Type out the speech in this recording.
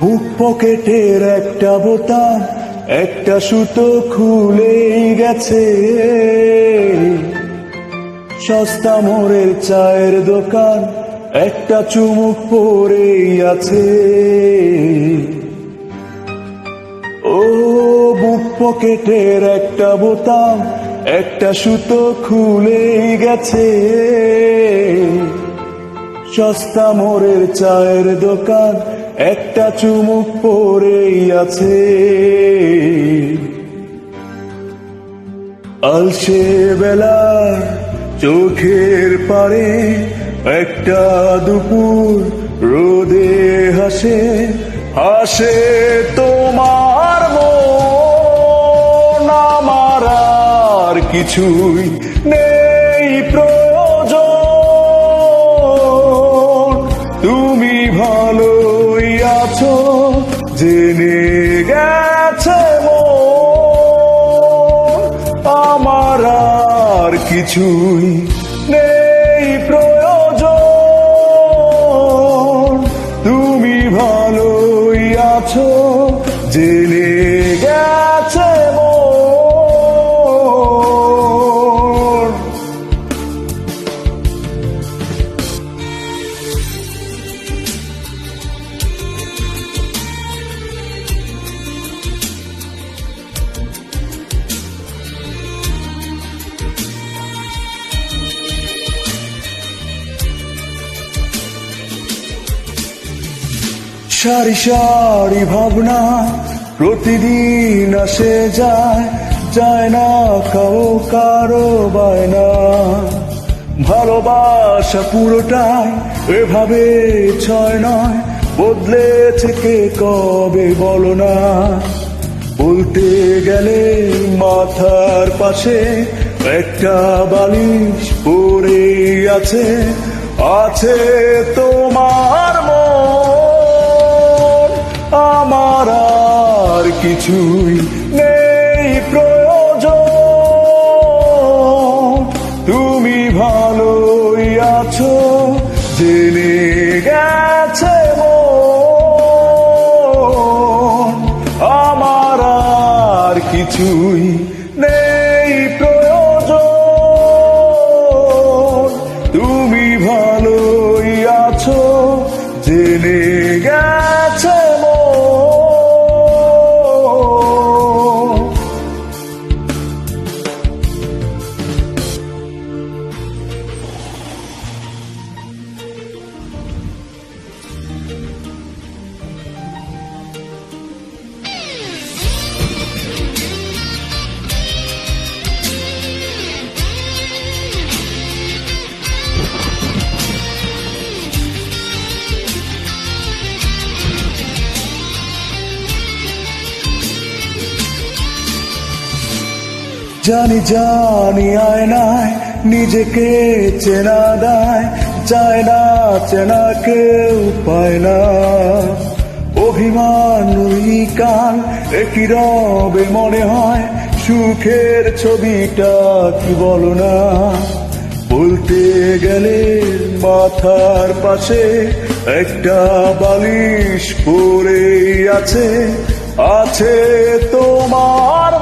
বুক পকেটের একটা বোতাম, একটা সুতো খুলেই গেছে। সস্তা মোড়ের চায়ের দোকান, একটা চুমুক পড়েই আছে। ও বুক পকেটের একটা বোতাম, একটা সুতো খুলেই গেছে। সস্তা মোড়ের চায়ের দোকান একটা চুমুক পড়েই আছে। আলসে বেলা চোখের পারে একটা দুপুর রোদে হাসে হাসে তোমার মন। আমার আর কিছুই নেই প্রয়োজন। জেনে গেছে আমার আর কিছুই সারি সারি ভাবনা প্রতিদিন আসে যায় যায় না কারও কারও বায়না। ভালোবাসা পুরোটাই এভাবে ছয় নয় বদলেছে কে কবে বলো না। বলতে গেলে মাথার পাশে একটা বালিশ পড়ে আছে আছে তোমার কিছুই নেই প্রয়োজন। তুমি ভালোই আছো, জেনে গেছে আমার আর কিছুই নেই প্রয়োজন। তুমি ভালোই আছো, জেনে জানি জানি আয়নায় নিজেকে চেনা দায়, চায় না, চেনা কেউ পায় না। অভিমান কাল একই রবে মনে হয়, সুখের ছবিটা কি বলো না? বলতে গেলে মাথার পাশে একটা বালিশ পড়ে আছে আছে তোমার